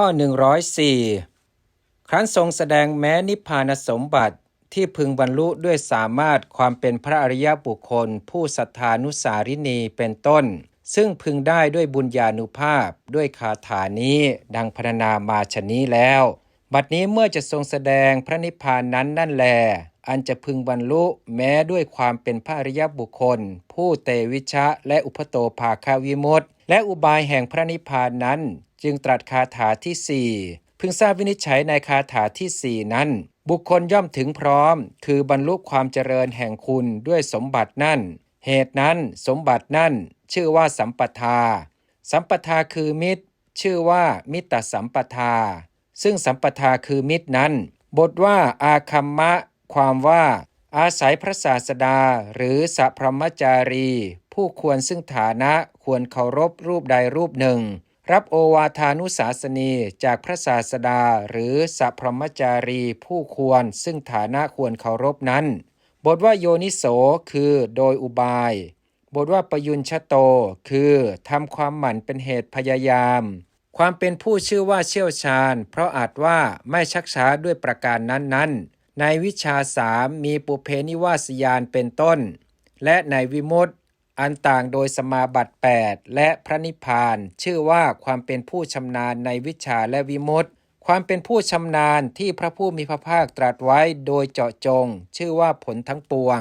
ข้อ 104 ครั้นทรงแสดงแม้นิพพานสมบัติที่พึงบรรลุด้วยสามารถความเป็นพระอริยบุคคล ผู้ศรัทธานุสารินีเป็นต้น ซึ่งพึงได้ด้วยบุญญาณุภาพด้วยคาถานี้ดังพรรณนามาชนี้แล้ว บัดนี้เมื่อจะทรงแสดงพระนิพพานนั้นนั่นแล อันจะพึงบรรลุแม้ด้วยความเป็นพระอริยบุคคล ผู้เตวิชะและอุปโตภาคาวิมุตติ และอุบายแห่งพระนิพพานนั้น จึงตรัสคาถาที่สี่พึงทราบวินิจฉัยในคาถาที่สี่นั้น บุคคลย่อมถึงพร้อม คือบรรลุความเจริญแห่งคุณด้วยสมบัตินั่น เหตุนั้นสมบัตินั่น ชื่อว่าสัมปทา สัมปทาคือมิตร ชื่อว่ามิตรสัมปทา ซึ่งสัมปทาคือมิตรนั้น บทว่าอาคัมมะ ความว่า อาศัยพระศาสดาหรือสัพพมจารี ผู้ควรซึ่งฐานะควรเคารพรูปใดรูปหนึ่ง รับโอวาทานุสาสนีจากพระศาสดาหรือสัพพมจารีผู้ควรซึ่งฐานะควรเคารพนั้น บทว่าโยนิโสคือโดยอุบาย บทว่าปยุญชโตคือทำความหมั่นเป็นเหตุพยายาม ความเป็นผู้ชื่อว่าเชี่ยวชาญ เพราะอาจว่าไม่ชักช้าด้วยประการนั้นๆในวิชาสามมีปุเพนิวาสยานเป็นต้น และในวิมุตติ อันต่างโดยสมาบัติ 8 และพระนิพพาน ชื่อว่าความเป็นผู้ชำนาญในวิชาและวิมุตติ ความเป็นผู้ชำนาญที่พระผู้มีพระภาคตรัสไว้โดยเจาะจง ชื่อว่าผลทั้งปวง